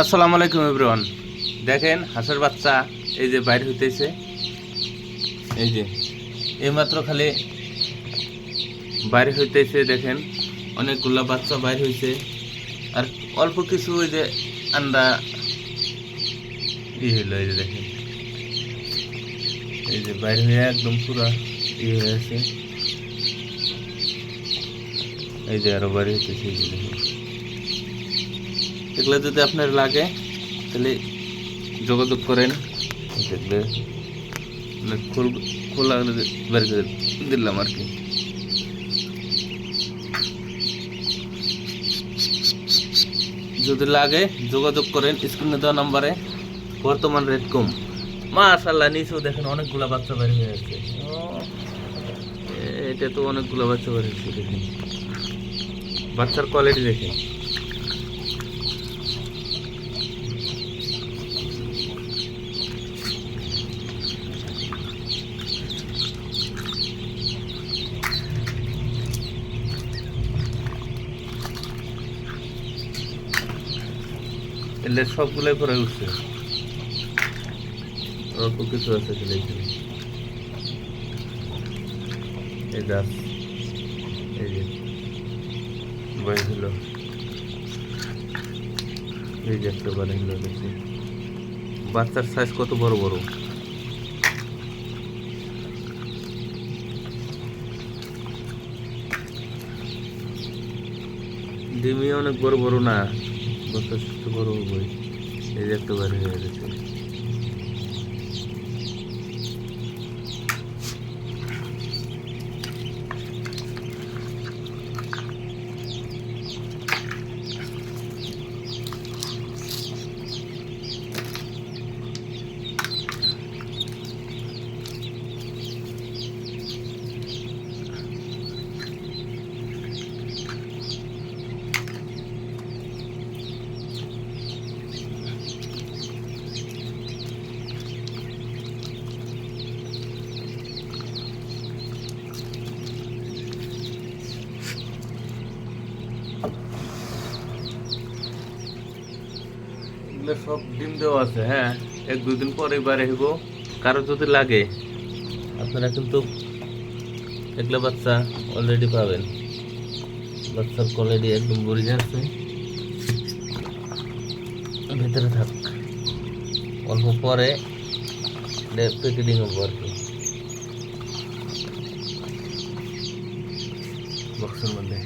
আসসালামু আলাইকুম এভরিওয়ান দেখেন, হাঁসের বাচ্চা এই যে বাইরে হইতেছে। এই যে, এইমাত্র খালি বাইরে হইতেছে, দেখেন, অনেকগুলা বাচ্চা বাইরে হইছে। আর অল্প কিছু ওই যে আন্ডা ই হইল, এই যে দেখেন। এই যে বাইরে হয়ে একদম পুরা ই হয়ে আছে। এই যে আরও বাইরে হইতেছে, এই যে দেখেন। এগুলো যদি আপনার লাগে তাহলে যোগাযোগ করেন। দেখলে। খোল খোলা বের করে দিলাম আর কি। যদি লাগে যোগাযোগ করেন স্ক্রিনে দেওয়া নাম্বারে। বর্তমান রেট কম। মাশাল্লাহ নিচেও দেখেন অনেকগুলা বাচ্চা বের হয়ে আছে ও, এটা তো অনেকগুলো বাচ্চা বের হয়েছে দেখেন। বাচ্চার কোয়ালিটি দেখেন। এলে সবগুলোই পরে উঠছে। অল্প কিছু আছে এখানে। এই গাছ এই যে। বই হলো। এই যে একটা বাড়ি হলো, দেখছি। বাচ্চার সাইজ কত বড় বড়? ডিমি অনেক বড় বড় না। যথেষ্ট বড় বই। এই একটা বাড়ি হয়ে গেছে। এগুলো সব ডিম দেওয়া আছে হ্যাঁ? এক দুই দিন পরে এবার হইব কারও যদি লাগে। আপনারা কিন্তু এগুলো বাচ্চা অলরেডি পাবেন। বাচ্চার কোয়ালিটি একদম বড়িয়ে আছে। ভিতরে থাক। অল্প পরে প্যাকেটিং হব আর কি। বক্সের মধ্যে।